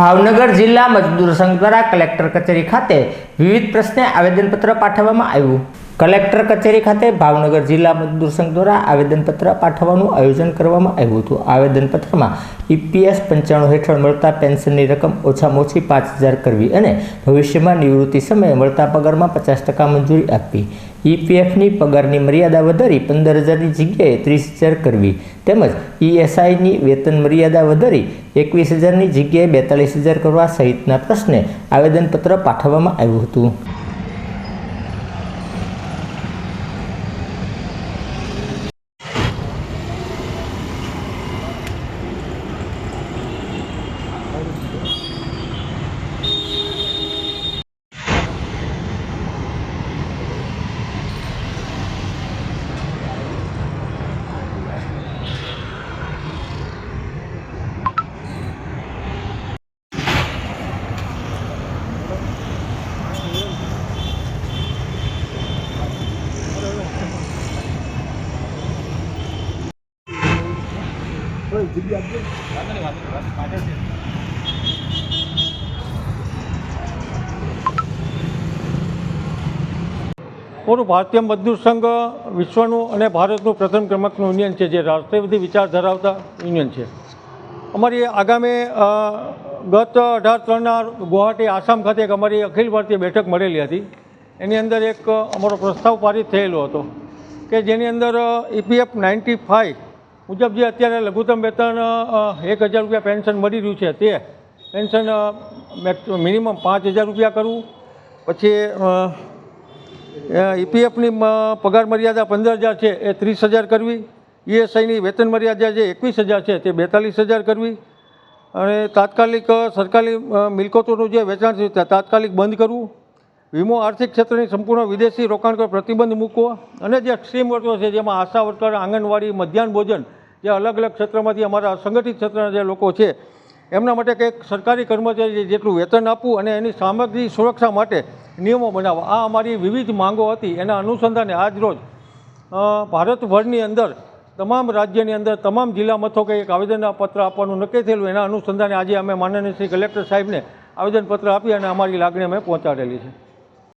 ભાવનગર જિલ્લા મજદૂર સંઘ દ્વારા કલેક્ટર કચેરી ખાતે વિવિધ પ્રશ્ને આવેદનપત્ર પાઠવવામાં આવ્યું. કલેક્ટર કચેરી ખાતે ભાવનગર જિલ્લા મજદૂર સંઘ દ્વારા આવેદનપત્ર પાઠવવાનું આયોજન કરવામાં આવ્યું હતું. આવેદનપત્રમાં ઈપીએસ પંચાણું હેઠળ મળતા પેન્શનની રકમ ઓછામાં ઓછી પાંચ હજાર કરવી અને ભવિષ્યમાં નિવૃત્તિ સમયે મળતા પગારમાં પચાસ ટકા મંજૂરી આપવી. ઈપીએફની પગારની મર્યાદા વધારી પંદર હજારની જગ્યાએ ત્રીસ હજાર કરવી. તેમજ ઈએસઆઈની વેતન મર્યાદા વધારી એકવીસ હજારની જગ્યાએ બેતાલીસ હજાર કરવા સહિતના પ્રશ્ને આવેદનપત્ર પાઠવવામાં આવ્યું હતું. પૂરું ભારતીય મજદૂર સંઘ વિશ્વનું અને ભારતનું પ્રથમ ક્રમાંકનું યુનિયન છે જે રાષ્ટ્રવાદી વિચાર ધરાવતા યુનિયન છે. અમારી આગામી ગત અઢાર ત્રણના ગુવાહાટી આસામ ખાતે એક અમારી અખિલ ભારતીય બેઠક મળેલી હતી. એની અંદર એક અમારો પ્રસ્તાવ પારિત થયેલો હતો કે જેની અંદર ઈપીએફ નાઇન્ટી ફાઇવ મુજબ જે અત્યારે લઘુત્તમ વેતન એક હજાર રૂપિયા પેન્શન મળી રહ્યું છે તે પેન્શન મિનિમમ પાંચ હજાર રૂપિયા કરવું પછી ઈપીએફની પગાર મર્યાદા પંદર હજાર છે એ ત્રીસ હજાર કરવી. ઈએસઆઈની વેતન મર્યાદા જે એકવીસ હજાર છે તે બેતાલીસ હજાર કરવી. અને તાત્કાલિક સરકારી મિલકતોનું જે વેચાણ છે તે તાત્કાલિક બંધ કરવું વીમો આર્થિક ક્ષેત્રની સંપૂર્ણ વિદેશી રોકાણ પર પ્રતિબંધ મૂકવો. અને જે સ્ટ્રીમ વર્કરો છે જેમાં આશા વર્કર, આંગણવાડી, મધ્યાહન ભોજન જે અલગ અલગ ક્ષેત્રમાંથી અમારા સંગઠિત ક્ષેત્રના જે લોકો છે, એમના માટે કંઈક સરકારી કર્મચારી જેટલું વેતન આપવું અને એની સામગ્રી સુરક્ષા માટે નિયમો બનાવવા. આ અમારી વિવિધ માંગો હતી. એના અનુસંધાને આજ રોજ ભારતભરની અંદર, તમામ રાજ્યની અંદર, તમામ જિલ્લા મથકે એક આવેદનપત્ર આપવાનું નક્કી થયેલું. એના અનુસંધાને આજે અમે માનનીય શ્રી કલેક્ટર સાહેબને આવેદનપત્ર આપી અને અમારી લાગણી અમે પહોંચાડેલી છે.